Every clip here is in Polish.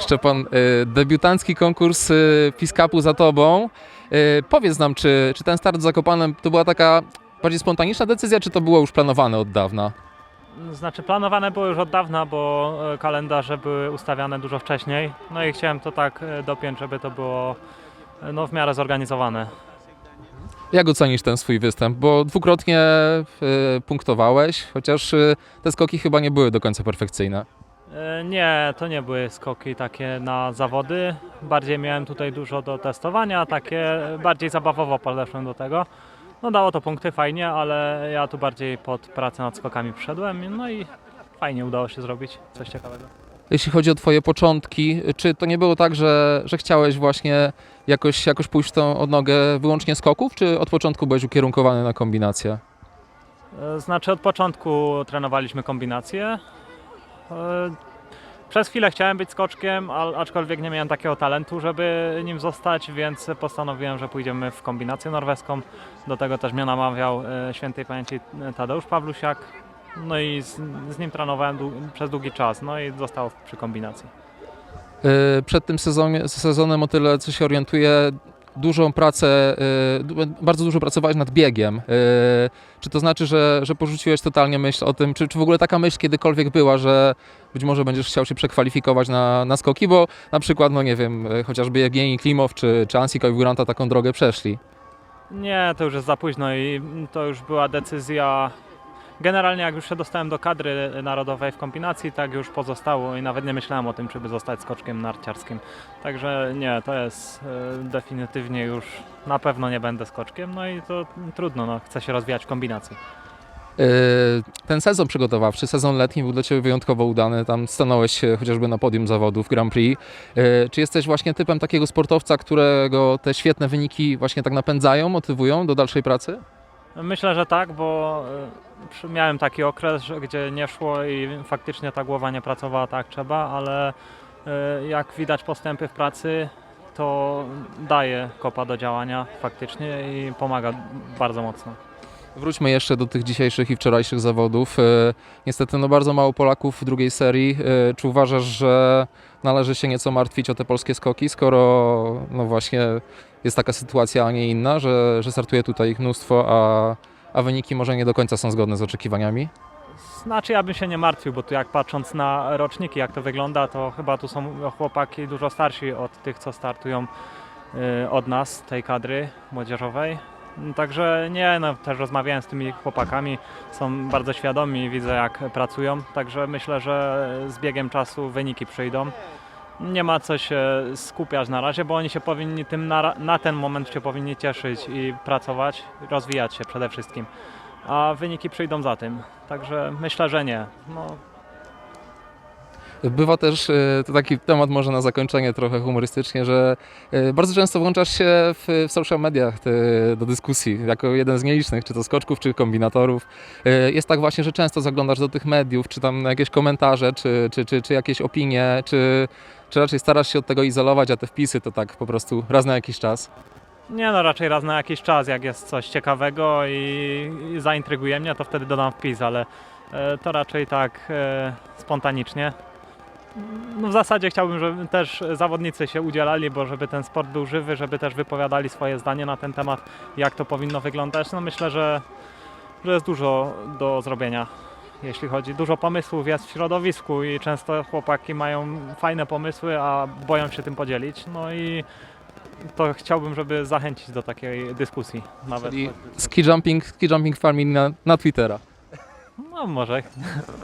Szczepan, y, debiutancki konkurs Piskapu za tobą. Y, Powiedz nam, czy, czy ten start z Zakopanem to była taka bardziej spontaniczna decyzja, czy to było już planowane od dawna? Znaczy planowane było już od dawna, bo e, kalendarze były ustawiane dużo wcześniej. No i chciałem to tak e, dopiąć, żeby to było e, no, w miarę zorganizowane. Jak ocenisz ten swój występ? Bo dwukrotnie punktowałeś, chociaż te skoki chyba nie były do końca perfekcyjne. E, Nie, to nie były skoki takie na zawody. Bardziej miałem tutaj dużo do testowania, takie bardziej zabawowo podeszłem do tego. No dało to punkty fajnie, ale ja tu bardziej pod pracę nad skokami przyszedłem, no i fajnie udało się zrobić coś ciekawego. Jeśli chodzi o twoje początki, czy to nie było tak, że, że chciałeś właśnie jakoś, jakoś pójść w tą odnogę wyłącznie skoków, czy od początku byłeś ukierunkowany na kombinację? E, Znaczy od początku trenowaliśmy kombinacje. E, Przez chwilę chciałem być skoczkiem, aczkolwiek nie miałem takiego talentu, żeby nim zostać, więc postanowiłem, że pójdziemy w kombinację norweską. Do tego też mnie namawiał e, świętej pamięci Tadeusz Pawlusiak. No i z, z nim trenowałem przez długi czas, no i został przy kombinacji. Y, Przed tym sezonie, sezonem, o tyle co się orientuję, dużą pracę, y, bardzo dużo pracowałeś nad biegiem. Y, Czy to znaczy, że, że porzuciłeś totalnie myśl o tym, czy, czy w ogóle taka myśl kiedykolwiek była, że być może będziesz chciał się przekwalifikować na, na skoki, bo na przykład, no nie wiem, y, chociażby Jewgeni Klimow czy, czy Ansi Kojguranta taką drogę przeszli. Nie, to już jest za późno i to już była decyzja. Generalnie jak już się dostałem do kadry narodowej w kombinacji, tak już pozostało i nawet nie myślałem o tym, czy by zostać skoczkiem narciarskim. Także nie, to jest e, definitywnie już na pewno nie będę skoczkiem, no i to trudno, no, chcę się rozwijać w kombinacji. Y, Ten sezon przygotowawczy, sezon letni był dla Ciebie wyjątkowo udany. Tam stanąłeś się chociażby na podium zawodów Grand Prix. Y, Czy jesteś właśnie typem takiego sportowca, którego te świetne wyniki właśnie tak napędzają, motywują do dalszej pracy? Myślę, że tak, bo miałem taki okres, gdzie nie szło i faktycznie ta głowa nie pracowała tak jak trzeba, ale e, jak widać postępy w pracy, to daje kopa do działania faktycznie i pomaga bardzo mocno. Wróćmy jeszcze do tych dzisiejszych i wczorajszych zawodów. Y, Niestety no bardzo mało Polaków w drugiej serii. Y, Czy uważasz, że należy się nieco martwić o te polskie skoki, skoro no właśnie jest taka sytuacja, a nie inna, że, że startuje tutaj ich mnóstwo, a, a wyniki może nie do końca są zgodne z oczekiwaniami? Znaczy ja bym się nie martwił, bo tu jak patrząc na roczniki, jak to wygląda, to chyba tu są chłopaki dużo starsi od tych, co startują y, od nas, tej kadry młodzieżowej. Także nie, no, też rozmawiałem z tymi chłopakami, są bardzo świadomi, widzę jak pracują, także myślę, że z biegiem czasu wyniki przyjdą. Nie ma co się skupiać na razie, bo oni się powinni tym na, na ten moment się powinni cieszyć i pracować, rozwijać się przede wszystkim. A wyniki przyjdą za tym. Także myślę, że nie. No, Bywa też, e, to taki temat może na zakończenie trochę humorystycznie, że e, bardzo często włączasz się w, w social mediach do dyskusji, jako jeden z nielicznych, czy to skoczków, czy kombinatorów. E, Jest tak właśnie, że często zaglądasz do tych mediów, czy tam jakieś komentarze, czy, czy, czy, czy jakieś opinie, czy, czy raczej starasz się od tego izolować, a te wpisy to tak po prostu raz na jakiś czas. nie no, raczej raz na jakiś czas, jak jest coś ciekawego i, i zaintryguje mnie, to wtedy dodam wpis, ale to raczej tak e, spontanicznie. No w zasadzie chciałbym, żeby też zawodnicy się udzielali, bo żeby ten sport był żywy, żeby też wypowiadali swoje zdanie na ten temat, jak to powinno wyglądać. No myślę, że, że jest dużo do zrobienia. Jeśli chodzi, dużo pomysłów jest w środowisku i często chłopaki mają fajne pomysły, a boją się tym podzielić. No i to chciałbym, żeby zachęcić do takiej dyskusji. Nawet. Czyli ski jumping, ski jumping farming na, na Twittera. No może.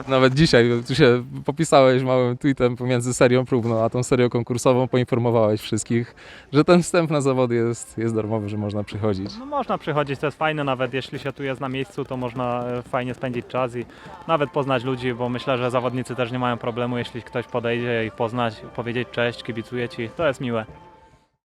Nawet dzisiaj tu się popisałeś małym tweetem pomiędzy serią próbną a tą serią konkursową, poinformowałeś wszystkich, że ten wstęp na zawody jest, jest darmowy, że można przychodzić. No można przychodzić, to jest fajne, nawet jeśli się tu jest na miejscu, to można e, fajnie spędzić czas i nawet poznać ludzi, bo myślę, że zawodnicy też nie mają problemu, jeśli ktoś podejdzie i poznać, powiedzieć cześć, kibicuje ci, to jest miłe.